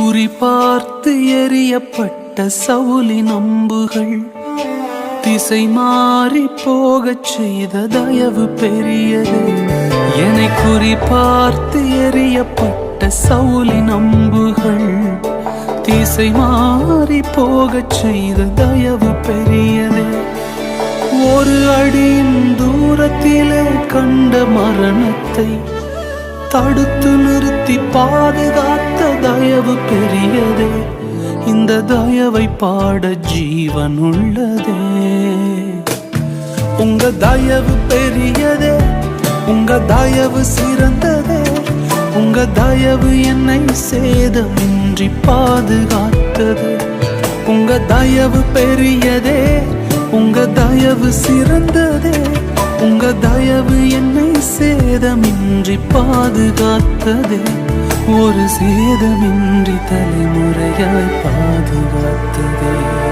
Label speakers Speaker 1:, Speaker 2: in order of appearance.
Speaker 1: குறிபார்த்து எரியப்பட்ட சவுலி நம்புகள். திசை மாறி போகச் செய்த தயவு பெரியது. என்னை குறிபார்த்து எரியப்பட்ட சவுலி நம்புகள். திசை மாறி போகச் செய்த தயவு பெரியது. ஒரு அடியின் தூரத்திலே கண்ட மரணத்தை தடுத்து நிறுத்தி பாதுகாத்த தயவு இந்த தயவை பாட ஜீவன் உள்ளதே உங்க தயவு பெரியதே உங்க தயவு சிறந்ததே. உங்க தயவு என்னை சேதமின்றி பாதுகாத்தது. உங்க தயவு பெரியதே உங்க தயவு சிறந்ததே. உங்க தயவு என்னை சேதமின்றி பாதுகாத்ததே. ஒரு சேதமின்றி தலைமுறையாய் பாதுகாத்ததே